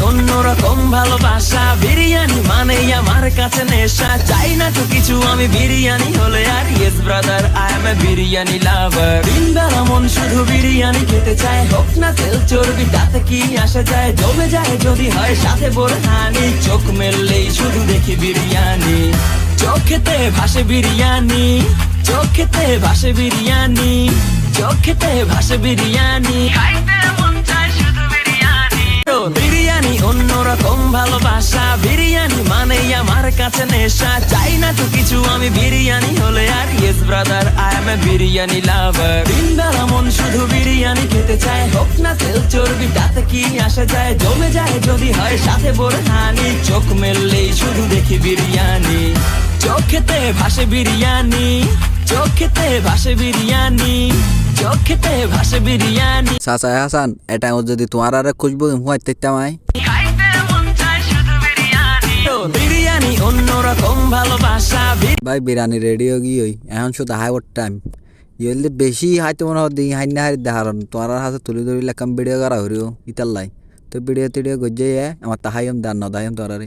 অন্যরকম ভালোবাসা। বিরিয়ানি মানেই আমার কাছে নেশা। চাই না তো কিছু, আমি বিরিয়ানি হলে আর yes brother I am a biryani lover দিনবেলা মন শুধু বিরিয়ানি খেতে চায়। হোক না তেল চর্বি, তাতে কি আসে যায়? জমে যায় যদি হয়, সাথে বোরহানি। চোখ মেললেই শুধু দেখি বিরিয়ানি। চোখেতে ভাসে বিরিয়ানি। চোখেতে ভাসে বিরিয়ানি। চোখেতে ভাসে বিরিয়ানি। অন্যরকম ভালোবাসা বিরিয়ানি মানে আমার কাছে নেশা। চাই না তো কিছু আমি বিরিয়ানি হলে আর yes brother I am a biryani lover দিনবেলা মন শুধু বিরিয়ানি খেতে চায় হোক না তেল চর্বি তাতে কি আসে যায়? জমে যায় যদি হয় সাথে বোরহানি চোখ মেললেই শুধু দেখি বিরিয়ানি। চোখেতে ভাসে বিরিয়ানি চোখেতে ভাসে বিরিয়ানি চোখেতে ভাসে বিরিয়ানি। চাচা হাসান এটা যদি তোমার আরে খুঁজবো হুয়াই তেতামাই অন্যরকম ভালোবাসা ভাই বিরানি রেডি হয়ে গিয়ে এখন শুধু হাই ওয়ার টাইম ইয়েলে বেশি হাইতে মনে হয় দিই হাই না হারি দেখার তোমার হাতে তুলি ধরি লেখাম ভিডিও করা হরিও ইতার লাই। তো ভিডিও টিডিও গজ্জে আমার তাহাইম দান না দাহাইম তোরারে